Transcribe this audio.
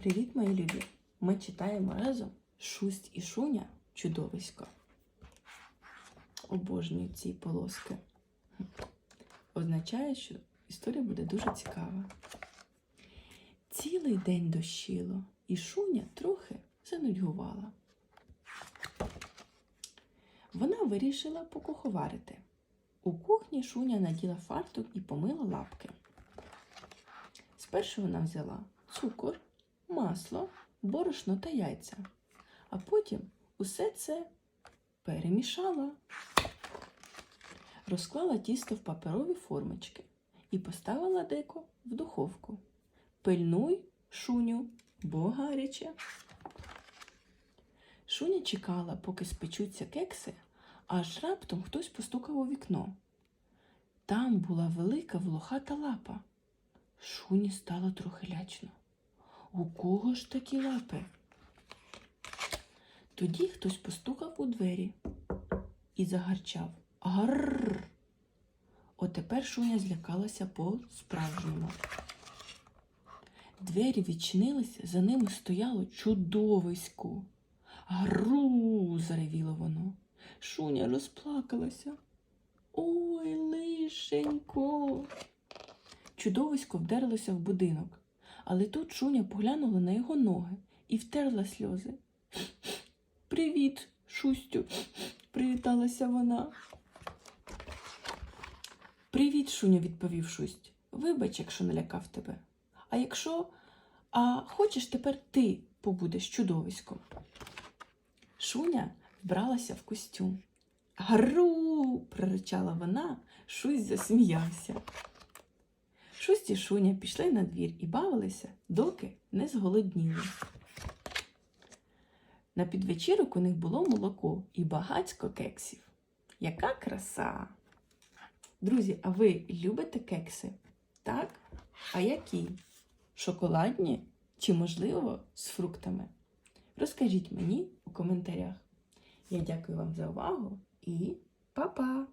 Привіт, мої любі! Ми читаємо разом Шусть і Шуня чудовисько. Обожнюю ці полоски. Означає, що історія буде дуже цікава. Цілий день дощило, і Шуня трохи занудьгувала. Вона вирішила покуховарити. У кухні Шуня наділа фартук і помила лапки. Спершу вона взяла цукор, масло, борошно та яйця, а потім усе це перемішала. Розклала тісто в паперові формочки і поставила деко в духовку. Пильнуй, шуню, бо гаряче. Шуня чекала, поки спечуться кекси, аж раптом хтось постукав у вікно. Там була велика волохата лапа. Шуні стало трохи лячно. У кого ж такі лапи? Тоді хтось постукав у двері і загарчав. Гарр. Отепер Шуня злякалася по-справжньому. Двері відчинилися, за ними стояло чудовисько. Гару, заревіло воно. Шуня розплакалася. Ой, лишенько. Чудовисько вдерлося в будинок, але тут Шуня поглянула на його ноги і втерла сльози. Привіт, Шустю, привіталася вона. Привіт, Шуню, відповів Шусть. Вибач, якщо налякав тебе. А якщо а хочеш тепер ти побудеш чудовиськом. Шуня вбралася в костюм. Гару. проричала вона, Шусь засміявся. Шусть і Шуня пішли на двір і бавилися, доки не зголодніли. На підвечірок у них було молоко і багацько кексів. Яка краса! Друзі, а ви любите кекси? Так? А які? Шоколадні чи, можливо, з фруктами? Розкажіть мені у коментарях. Я дякую вам за увагу і па-па!